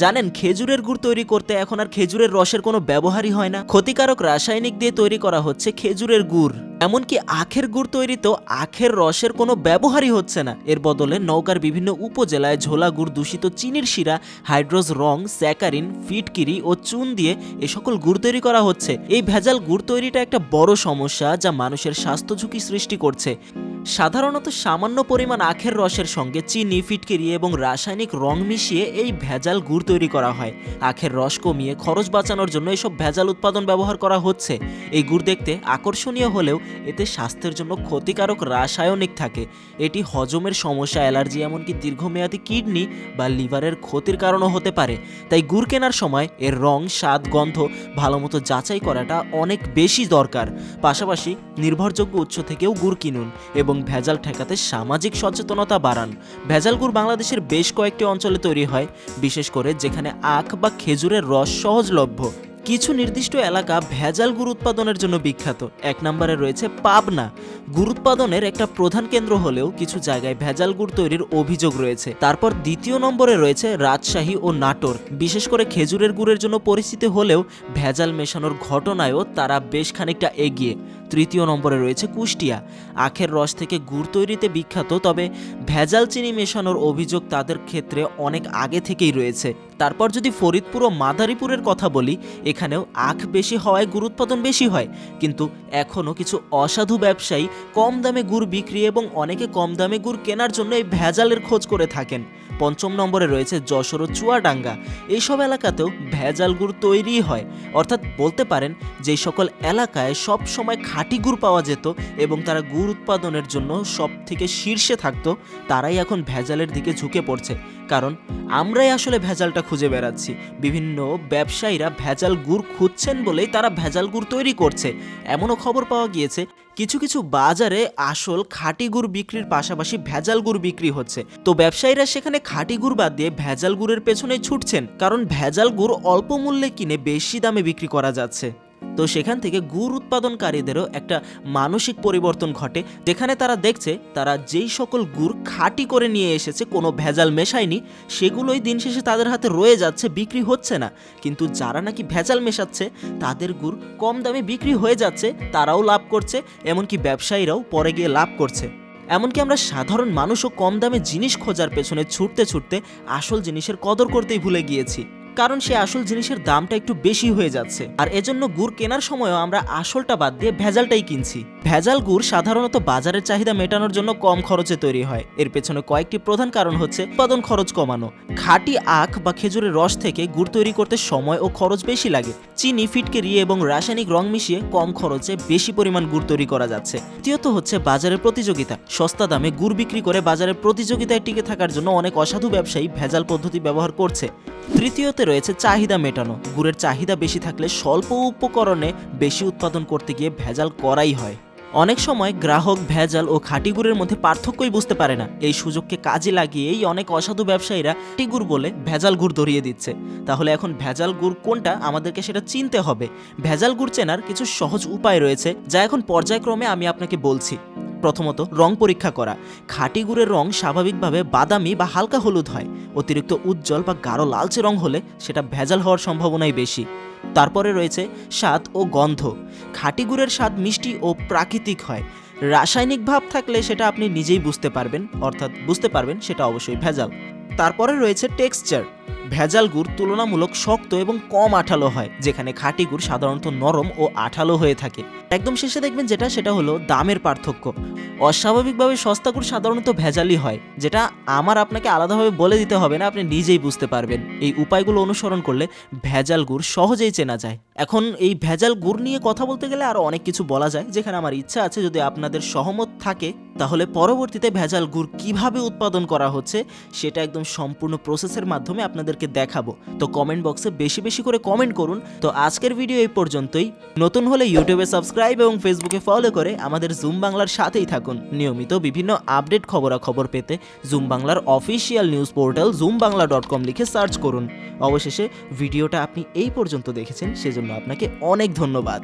জানেন, খেজুরের গুড় তৈরি করতে এখন আর খেজুরের রসের কোনো ব্যবহারই হয় না। ক্ষতিকারক রাসায়নিক দিয়ে তৈরি করা হচ্ছে খেজুরের গুড়। এমনকি আখের গুড় তৈরিতেও আখের রসের কোনো ব্যবহারই হচ্ছে না। এর বদলে নৌকার বিভিন্ন উপজেলায় ঝোলা গুড় দূষিত চিনির শিরা, হাইড্রোজ রং, স্যাকারিন, ফিটকিরি ও চুন দিয়ে এ সকল গুড় তৈরি করা হচ্ছে। এই ভেজাল গুড় তৈরিটা একটা বড় সমস্যা যা মানুষের স্বাস্থ্য ঝুঁকি সৃষ্টি করছে। সাধারণত সামান্য পরিমাণ আখের রসের সঙ্গে চিনি, ফিটকিরি এবং রাসায়নিক রং মিশিয়ে এই ভেজাল গুড় তৈরি করা হয়। আখের রস কমিয়ে খরচ বাঁচানোর জন্য এসব ভেজাল উৎপাদন ব্যবহার করা হচ্ছে। এই গুড় দেখতে আকর্ষণীয় হলেও এতে স্বাস্থ্যের জন্য ক্ষতিকারক রাসায়নিক থাকে। এটি হজমের সমস্যা, অ্যালার্জি এমনকি দীর্ঘমেয়াদী কিডনি বা লিভারের ক্ষতির কারণও হতে পারে। তাই গুড় কেনার সময় এর রং, স্বাদ, গন্ধ ভালোমতো যাচাই করাটা অনেক বেশি দরকার। পাশাপাশি নির্ভরযোগ্য উৎস থেকেও গুড় কিনুন এবং ভেজাল ঠেকাতে সামাজিক সচেতনতা বাড়ান। ভেজাল গুড় বাংলাদেশের বেশ কয়েকটি অঞ্চলে তৈরি হয়, বিশেষ করে যেখানে আখ বা খেজুরের রস সহজলভ্য। কিছু নির্দিষ্ট এলাকা ভেজাল গুড় উৎপাদনের জন্য বিখ্যাত। এক নম্বরে রয়েছে পাবনা। গুড় উৎপাদনের একটা প্রধান কেন্দ্র হলেও কিছু জায়গায় ভেজাল গুড় তৈরির অভিযোগ রয়েছে। তারপর দ্বিতীয় নম্বরে রয়েছে রাজশাহী ও নাটোর। বিশেষ করে খেজুরের গুড়ের জন্য পরিচিত হলেও ভেজাল মেশানোর ঘটনায়ও তারা বেশ খানিকটা এগিয়ে। তৃতীয় নম্বরে রয়েছে কুষ্টিয়া। আখের রস থেকে গুড় তৈরিতে বিখ্যাত, তবে ভেজাল চিনি মেশানোর অভিযোগ তাদের ক্ষেত্রে অনেক আগে থেকেই রয়েছে। তারপর যদি ফরিদপুর ও মাদারীপুরের কথা বলি, এখানেও আখ বেশি হওয়ায় গুড় উৎপাদন বেশি হয়। কিন্তু এখনও কিছু অসাধু ব্যবসায়ী কম দামে গুড় বিক্রি এবং অনেকে কম দামে গুড় কেনার জন্য এই ভেজালের খোঁজ করে থাকেন। পঞ্চম নম্বরে রয়েছে যশোর ও চুয়াডাঙ্গা। এইসব এলাকাতেও ভেজাল গুড় তৈরিই হয়। অর্থাৎ বলতে পারেন যে সকল এলাকায় সব সময় খাঁটি গুড় পাওয়া যেত এবং তারা গুড় উৎপাদনের জন্য সব থেকে শীর্ষে থাকতো, তারাই এখন ভেজালের দিকে ঝুঁকে পড়ছে। কারণ আমরাই আসলে ভেজালটা খুঁজে বেড়াচ্ছি। বিভিন্ন ব্যবসায়ীরা ভেজাল গুড় খুঁজছেন বলেই তারা ভেজাল গুড় তৈরি করছে। এমনও খবর পাওয়া গিয়েছে কিছু কিছু বাজারে আসল খাঁটি গুড় বিক্রির পাশাপাশি ভেজাল গুড় বিক্রি হচ্ছে। তো ব্যবসায়ীরা সেখানে খাঁটি গুড় বাদ দিয়ে ভেজাল গুড়ের পেছনে ছুটছেন, কারণ ভেজাল গুড় অল্প মূল্যে কিনে বেশি দামে বিক্রি করা যাচ্ছে। তো সেখান থেকে গুড় উৎপাদনকারীদেরও একটা মানসিক পরিবর্তন ঘটে। যেখানে তারা দেখছে, তারা যেই সকল গুড় খাঁটি করে নিয়ে এসেছে, কোনো ভেজাল মেশায়নি, সেগুলোই দিন শেষে তাদের হাতে রয়ে যাচ্ছে, বিক্রি হচ্ছে না। কিন্তু যারা নাকি ভেজাল মেশাচ্ছে, তাদের গুড় কম দামে বিক্রি হয়ে যাচ্ছে, তারাও লাভ করছে, এমনকি ব্যবসায়ীরাও পরে গিয়ে লাভ করছে। এমনকি আমরা সাধারণ মানুষও কম দামে জিনিস খোঁজার পেছনে ছুটতে ছুটতে আসল জিনিসের কদর করতেই ভুলে গিয়েছি। কারণ সে আসল জিনিসের দামটা একটু বেশি হয়ে যাচ্ছে। আর এজন্য গুড় কেনার সময়ও আমরা আসলটা বাদ দিয়ে ভেজালটাই কিনছি। ভেজাল গুড় সাধারণত বাজারের চাহিদা মেটানোর জন্য কম খরচে তৈরি হয়। এর পেছনে কয়েকটি প্রধান কারণ হচ্ছে উৎপাদন খরচ কমানো। খাঁটি আখ বা খেজুরের রস থেকে গুড় তৈরি করতে সময় ও খরচ বেশি লাগে। চিনি ফিটকেরি এবং রাসায়নিক রং মিশিয়ে কম খরচে বেশি পরিমাণ গুড় তৈরি করা যাচ্ছে। তৃতীয়ত হচ্ছে বাজারের প্রতিযোগিতা। সস্তা দামে গুড় বিক্রি করে বাজারের প্রতিযোগিতায় টিকে থাকার জন্য অনেক অসাধু ব্যবসায়ী ভেজাল পদ্ধতি ব্যবহার করছে। তৃতীয়তে রয়েছে চাহিদা মেটানো। গুড়ের চাহিদা বেশি থাকলে স্বল্প উপকরণে বেশি উৎপাদন করতে গিয়ে ভেজাল করাই হয়। অনেক সময় গ্রাহক ভেজাল ও খাঁটি গুড়ের মধ্যে পার্থক্যই বুঝতে পারে না। এই সুযোগকে কাজে লাগিয়েই অনেক অসাধু ব্যবসায়ীরা খাঁটি গুড় বলে ভেজাল গুড় ধরিয়ে দিচ্ছে। তাহলে এখন ভেজাল গুড় কোনটা আমাদেরকে সেটা চিনতে হবে। ভেজাল গুড় চেনার কিছু সহজ উপায় রয়েছে, যা এখন পর্যায়ক্রমে আমি আপনাকে বলছি। প্রথমত রং পরীক্ষা করা। খাঁটি গুড়ের রং স্বাভাবিকভাবে বাদামি বা হালকা হলুদ হয়। অতিরিক্ত উজ্জ্বল বা গাঢ় লালচে রং হলে সেটা ভেজাল হওয়ার সম্ভাবনাই বেশি। তারপরে রয়েছে স্বাদ ও গন্ধ। খাঁটি গুড়ের স্বাদ মিষ্টি ও প্রাকৃতিক হয়। রাসায়নিক ভাব থাকলে সেটা আপনি নিজেই বুঝতে পারবেন, অর্থাৎ বুঝতে পারবেন সেটা অবশ্যই ভেজাল। তারপরে রয়েছে টেক্সচার। ভেজাল গুড় তুলনামূলক শক্ত এবং কম আঠালো হয়, যেখানে খাঁটি গুড় সাধারণত নরম ও আঠালো হয়ে থাকে। একদম শেষে দেখবেন যেটা, সেটা হলো দামের পার্থক্য। অস্বাভাবিকভাবে সস্তা গুড় সাধারণত ভেজালই হয়, যেটা আমার আপনাকে আলাদাভাবে বলে দিতে হবে না, আপনি নিজেই বুঝতে পারবেন। এই উপায়গুলো অনুসরণ করলে ভেজাল গুড় সহজেই চেনা যায়। এখন এই ভেজাল গুড় নিয়ে কথা বলতে গেলে আরও অনেক কিছু বলা যায়, যেখানে আমার ইচ্ছা আছে যদি আপনাদের সহমত থাকে, তাহলে পরবর্তীতে ভেজাল গুড় কীভাবে উৎপাদন করা হচ্ছে, সেটা একদম সম্পূর্ণ প্রসেসের মাধ্যমে আপনাদেরকে দেখাবো। তো কমেন্ট বক্সে বেশি বেশি করে কমেন্ট করুন। তো আজকের ভিডিও এই পর্যন্তই। নতুন হলে ইউটিউবে সাবস্ক্রাইব এবং ফেসবুকে ফলো করে আমাদের জুম বাংলার সাথেই থাকুন। নিয়মিত বিভিন্ন আপডেট খবরাখবর পেতে জুম বাংলার official news portal Zoom Bangla dot com লিখে সার্চ করুন। অবশেষে ভিডিওটা আপনি এই পর্যন্ত দেখেছেন, সেজন্য আপনাকে অনেক ধন্যবাদ।